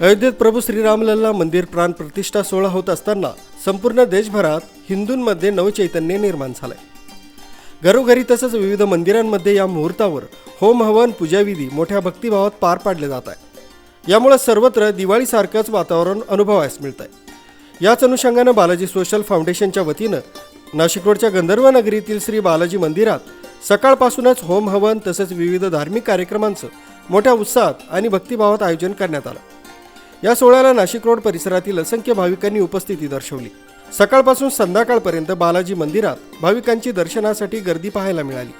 अयोध्येत प्रभू श्रीरामलल्ला मंदिर प्राण प्रतिष्ठा सोहळा होत असताना संपूर्ण देशभरात हिंदूंमध्ये नवचैतन्य निर्माण झालंय. घरोघरी तसंच विविध मंदिरांमध्ये या मुहूर्तावर होम हवन पूजाविधी मोठ्या भक्तिभावात पार पाडले जात आहे. यामुळे सर्वत्र दिवाळीसारखंच वातावरण अनुभवायस मिळत आहे याच अनुषंगानं बालाजी सोशल फाउंडेशनच्या वतीनं नाशिक रोडच्या गंधर्व नगरीतील श्री बालाजी मंदिरात सकाळपासूनच होम हवन तसेच विविध धार्मिक कार्यक्रमांचं मोठ्या उत्साहात आणि भक्तिभावात आयोजन करण्यात आलं. या सोहळ्याला नाशिक रोड परिसरातील असंख्य भाविकांनी उपस्थिती दर्शवली. सकाळपासून संध्याकाळपर्यंत बालाजी मंदिरात भाविकांची दर्शनासाठी गर्दी पाहायला मिळाली.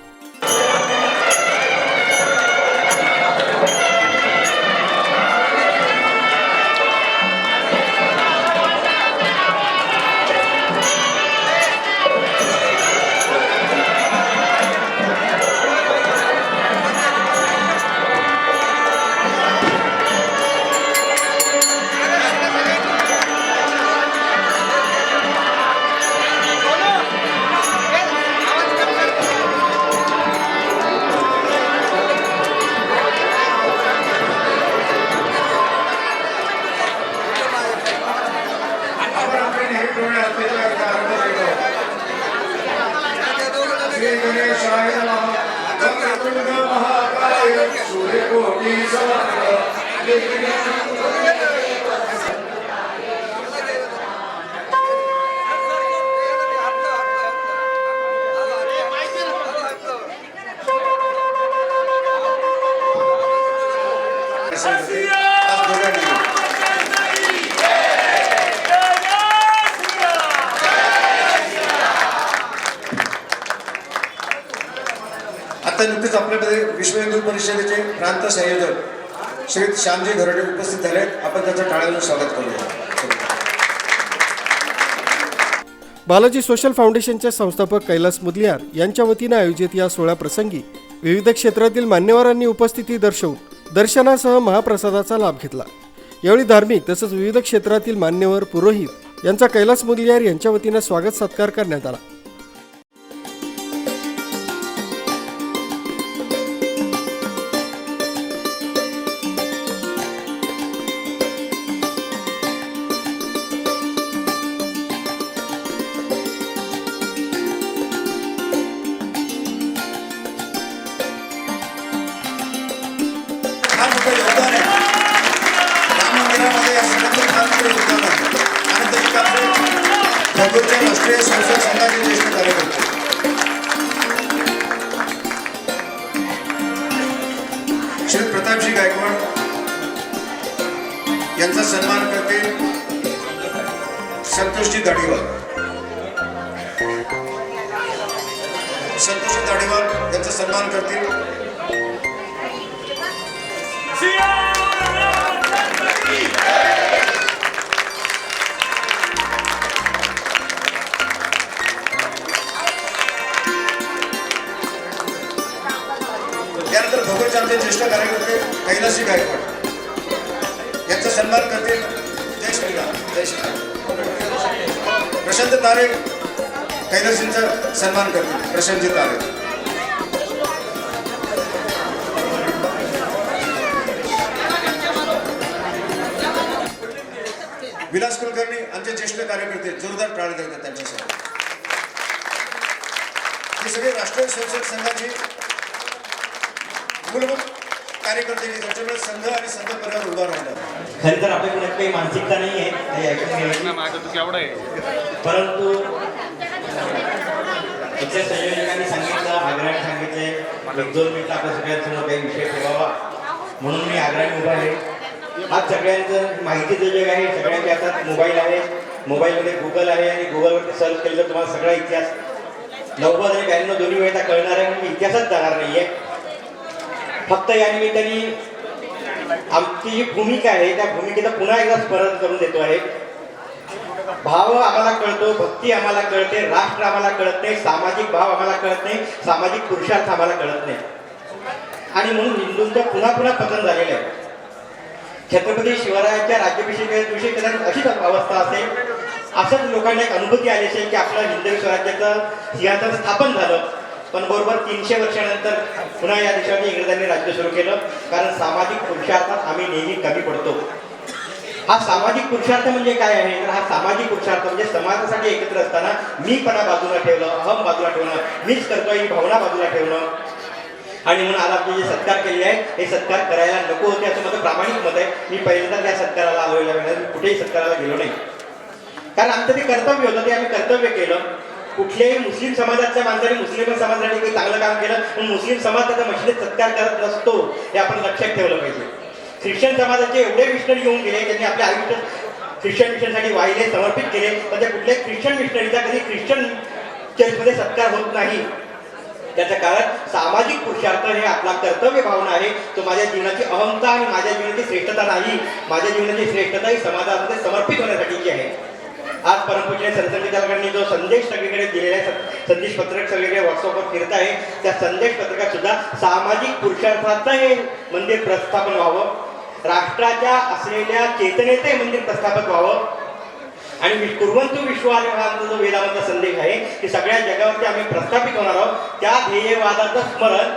Let's go, आता नुकतेच आपल्यामध्ये विश्व हिंदू परिषदेचे प्रांत संयोजक श्री श्यामजी घरडे उपस्थित झाले आपण त्यांचं टाळ्यानं स्वागत करूया. बालाजी सोशल फाउंडेशनचे संस्थापक कैलास मुदलियार यांच्या वतीनं आयोजित या सोहळ्याप्रसंगी विविध क्षेत्रातील मान्यवरांनी उपस्थिती दर्शवून दर्शनासह महाप्रसादाचा लाभ घेतला. यावेळी धार्मिक तसंच विविध क्षेत्रातील मान्यवर पुरोहित यांचा कैलास मुदलियार यांच्या वतीनं स्वागत सत्कार करण्यात आला. आपले भगवतच्या राष्ट्रीय संसद संघाचे ज्येष्ठ कार्यकर्ते श्री प्रतापजी गायकवाड यांचा सन्मान करते संतोषजी दाढीवाल संतोषजी दाढीवाल यांचा सन्मान करतील आमचे ज्येष्ठ कार्यकर्ते कैलासी गायकवाड. यांचा सन्मान करते जय श्रीराम. जय श्रीराम. प्रशांत तारे कैलासींचा सन्मान करते प्रशांतजी तारे. विलास कुलकर्णी आमचे ज्येष्ठ कार्यकर्ते जोरदार टाळ देतात त्यांच्यासाठी. हे सगळे राष्ट्रीय संसद संघाची मूलभूत कार्यकर्ते. त्याच्यामुळे संघ आणि संघ परिवार उभा राहिला. खरी तर आपल्याकडे काही मानसिकता नाही आहे परंतु इथल्या संयोजकांनी सांगितलं आग्रहाने सांगितले एक दोन मिनिटं आपल्या सगळ्यांसमोर काही विषय ठेवावा. म्हणून मी आग्रहाने उभा आहे. आज सगळ्यांचं माहितीचं जग आहे सगळ्यांच्या हातात मोबाईल आहे. मोबाईलमध्ये गुगल आहे आणि गुगलवरती सर्च केलं तर तुम्हाला सगळा इतिहास नव्वद आणि ब्याण्णव दोन्ही वेळेला कळणार आहे म्हणून इतिहासच जाणार नाही आहे फक्त या निमित्ताने आमची जी भूमिका आहे त्या भूमिकेचा पुन्हा एकदा स्मरण करून देतो आहे. भाव आम्हाला कळतो भक्ती आम्हाला कळते राष्ट्र आम्हाला कळत नाही सामाजिक भाव आम्हाला कळत नाही सामाजिक पुरुषार्थ आम्हाला कळत नाही. आणि म्हणून हिंदूंचं पुन्हा पुन्हा पतन झालेलं आहे. छत्रपती शिवरायांच्या राज्याभिषेकाविषयी कदाचित अशीच अवस्था असेल असंच लोकांना एक अनुभूती आली असेल की आपलं हिंदवी स्वराज्याचं सिंहासन स्थापन झालं. पण बरोबर तीनशे वर्षानंतर पुन्हा या देशामध्ये इंग्रजांनी राज्य सुरू केलं. कारण सामाजिक पुरुषार्थात आम्ही नेहमी कमी पडतो. हा सामाजिक पुरुषार्थ म्हणजे काय आहे? तर हा सामाजिक पुरुषार्थ म्हणजे समाजासाठी एकत्र असताना मीपणा बाजूला ठेवलं अहम बाजूला ठेवणं मीच करतोय ही भावना बाजूला ठेवणं. आणि म्हणून आज आपले जे सत्कार केले आहे हे सत्कार करायला नको होते असं माझं प्रामाणिक मत आहे. मी पहिल्यांदा त्या सत्काराला आलोय मी कुठेही सत्काराला गेलो नाही. कारण आमचं ते कर्तव्य होतं ते आम्ही कर्तव्य केलं. कुठल्याही मुस्लिम समाजाच्या माणसाने मुस्लिम समाजासाठी काही चांगलं काम केलं पण मुस्लिम समाज त्याचा मशिदीत सत्कार करत नसतो हे आपण लक्षात ठेवलं पाहिजे. ख्रिश्चन समाजाचे एवढे मिशनरी येऊन गेले त्यांनी आपले आयुष्य ख्रिश्चन मिशनसाठी वाहिले समर्पित केले पण त्या कुठल्याही ख्रिश्चन मिशनरीचा कधी ख्रिश्चन चर्चमध्ये सत्कार होत नाही. त्याचं कारण सामाजिक पुरुषार्थ हे आपला कर्तव्य भावना आहे. तो माझ्या जीवनाची अहमता आणि माझ्या जीवनाची श्रेष्ठता नाही. माझ्या जीवनाची श्रेष्ठता ही समाजामध्ये समर्पित होण्यासाठीची आहे. आज परमपूज्य सरसंघचालकांनी जो संदेश सगळीकडे दिलेला आहे स- संदेश पत्रक सगळीकडे व्हॉट्सअपवर फिरत आहे त्या संदेश पत्रकात सुद्धा सामाजिक पुरुषार्थाचं हे मंदिर प्रस्थापन व्हावं राष्ट्राच्या असलेल्या चेतनेचं हे मंदिर प्रस्थापन व्हावं आणि कुर्वंतू विश्वाचा जो वेदांचा संदेश आहे की सगळ्या जगावरती आम्ही प्रस्थापित होणार आहोत. त्या ध्येयवादाचं स्मरण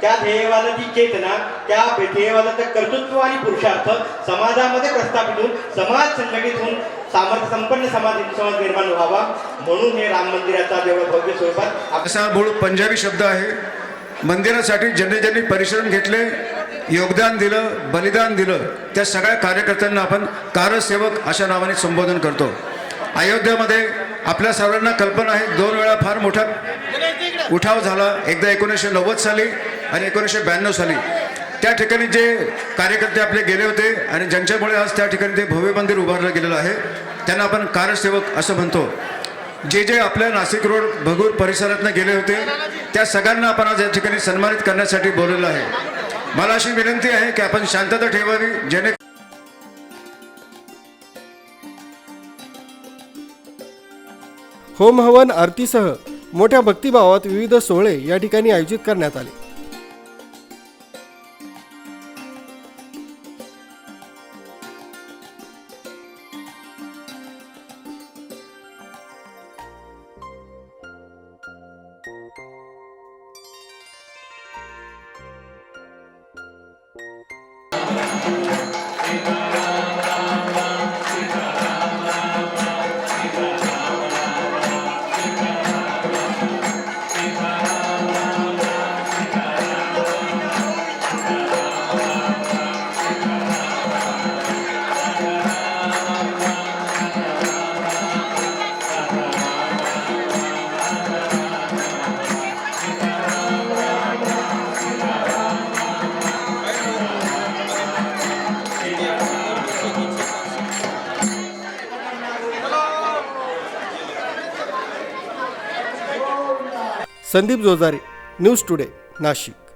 त्या ध्येयवादाची चेतना त्या ध्येयवादाचं कर्तृत्व आणि पुरुषार्थ समाजामध्ये प्रस्थापित होऊन समाज संघटित होऊन सामर्थ्य संपन्न समाज समाज निर्माण व्हावा. म्हणून हे राम मंदिराचा जेवढं भव्य स्वरूपात असा मूळ पंजाबी शब्द आहे. मंदिरासाठी ज्यांनी ज्यांनी परिश्रम घेतले योगदान दिलं बलिदान दिलं त्या सगळ्या कार्यकर्त्यांना आपण कारसेवक अशा नावाने संबोधन करतो. अयोध्येमध्ये आपल्या सर्वांना कल्पना आहे दोन वेळा फार मोठा उठाव झाला एकदा एकोणीसशे नव्वद साली आणि एकोणीसशे ब्याण्णव साली. त्या ठिकाणी जे कार्यकर्ते आपले गेले होते आणि ज्यांच्यामुळे आज त्या ठिकाणी ते भव्य मंदिर उभारलं गेलेलं आहे त्यांना आपण कारसेवक असं म्हणतो. जे जे आपल्या नाशिक रोड भगूर परिसरातनं गेले होते त्या सगळ्यांना आपण आज या ठिकाणी सन्मानित करण्यासाठी बोललेलं आहे. मला अशी विनंती आहे की आपण शांतता ठेवावी जेणे होम हवन आरतीसह मोठ्या भक्तिभावात विविध सोहळे या ठिकाणी आयोजित करण्यात आले. Sandeep Jojare news today Nashik.